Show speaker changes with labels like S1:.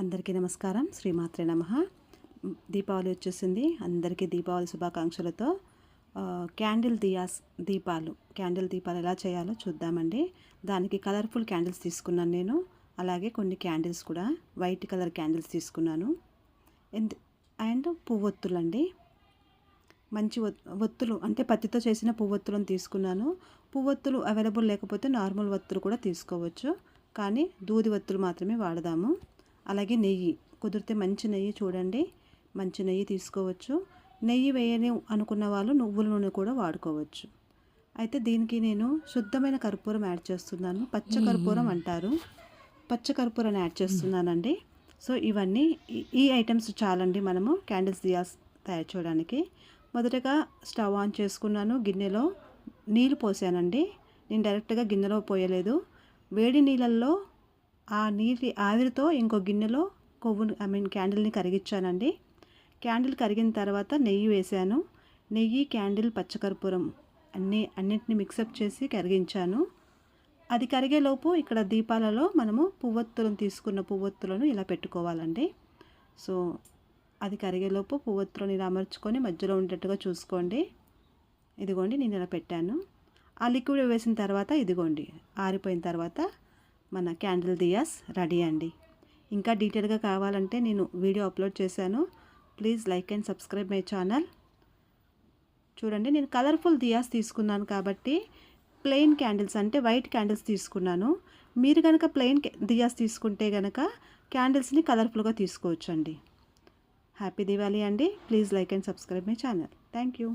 S1: అందరికీ నమస్కారం. శ్రీమాత్రే నమ. దీపావళి వచ్చేసింది. అందరికీ దీపావళి శుభాకాంక్షలతో క్యాండిల్ దియాస్ దీపాలు. క్యాండిల్ దీపాలు ఎలా చేయాలో చూద్దామండి. దానికి కలర్ఫుల్ క్యాండిల్స్ తీసుకున్నాను నేను. అలాగే కొన్ని క్యాండిల్స్ కూడా. వైట్ కలర్ క్యాండిల్స్ తీసుకున్నాను. ఎందు అండ్ పువ్వొత్తులండి. మంచి ఒత్తులు అంటే పత్తితో చేసిన పువ్వొత్తులను తీసుకున్నాను. పువ్వొత్తులు అవైలబుల్ లేకపోతే నార్మల్ ఒత్తులు కూడా తీసుకోవచ్చు. కానీ దూది ఒత్తులు మాత్రమే వాడదాము. అలాగే నెయ్యి. కుదిరితే మంచి నెయ్యి చూడండి. మంచి నెయ్యి తీసుకోవచ్చు. నెయ్యి వేయని అనుకున్న వాళ్ళు నువ్వుల నూనె కూడా వాడుకోవచ్చు. అయితే దీనికి నేను శుద్ధమైన కర్పూరం యాడ్ చేస్తున్నాను. పచ్చ కర్పూరం అంటారు. పచ్చ కర్పూరం యాడ్ చేస్తున్నానండి. సో ఇవన్నీ ఈ- ఈ ఐటమ్స్ చాలండి మనము క్యాండిల్స్ దియాస్ తయారు చేయడానికి. మొదటగా స్టవ్ ఆన్ చేసుకున్నాను. గిన్నెలో నీళ్ళు పోసానండి. నేను డైరెక్ట్గా గిన్నెలో పోయలేదు. వేడి నీళ్ళల్లో ఆ నీటి ఆవిరితో ఇంకో గిన్నెలో కొవ్వును ఐ మీన్ క్యాండిల్ని కరిగించానండి. క్యాండిల్ కరిగిన తర్వాత నెయ్యి వేశాను. నెయ్యి క్యాండిల్ పచ్చకర్పూరం అన్నీ అన్నింటిని మిక్సప్ చేసి కరిగించాను. అది కరిగేలోపు ఇక్కడ దీపాలలో మనము పువ్వొత్తులను తీసుకున్న పువ్వొత్తులను ఇలా పెట్టుకోవాలండి. సో అది కరిగేలోపు పువ్వొత్తులను ఇలా అమర్చుకొని మధ్యలో ఉండేట్టుగా చూసుకోండి. ఇదిగోండి నేను ఇలా పెట్టాను. ఆ లిక్విడ్ వేసిన తర్వాత ఇదిగోండి ఆరిపోయిన తర్వాత మన క్యాండిల్ దియాస్ రెడీ అండి. ఇంకా డీటెయిల్గా కావాలంటే నేను వీడియో అప్లోడ్ చేశాను. Please like and subscribe my channel. చూడండి నేను కలర్ఫుల్ దియాస్ తీసుకున్నాను కాబట్టి ప్లెయిన్ క్యాండిల్స్ అంటే వైట్ క్యాండిల్స్ తీసుకున్నాను. మీరు కనుక ప్లెయిన్ దియాస్ తీసుకుంటే కనుక క్యాండిల్స్ని కలర్ఫుల్గా తీసుకోవచ్చు అండి హ్యాపీ దివాళీ అండి. Please like and subscribe my channel. Thank you.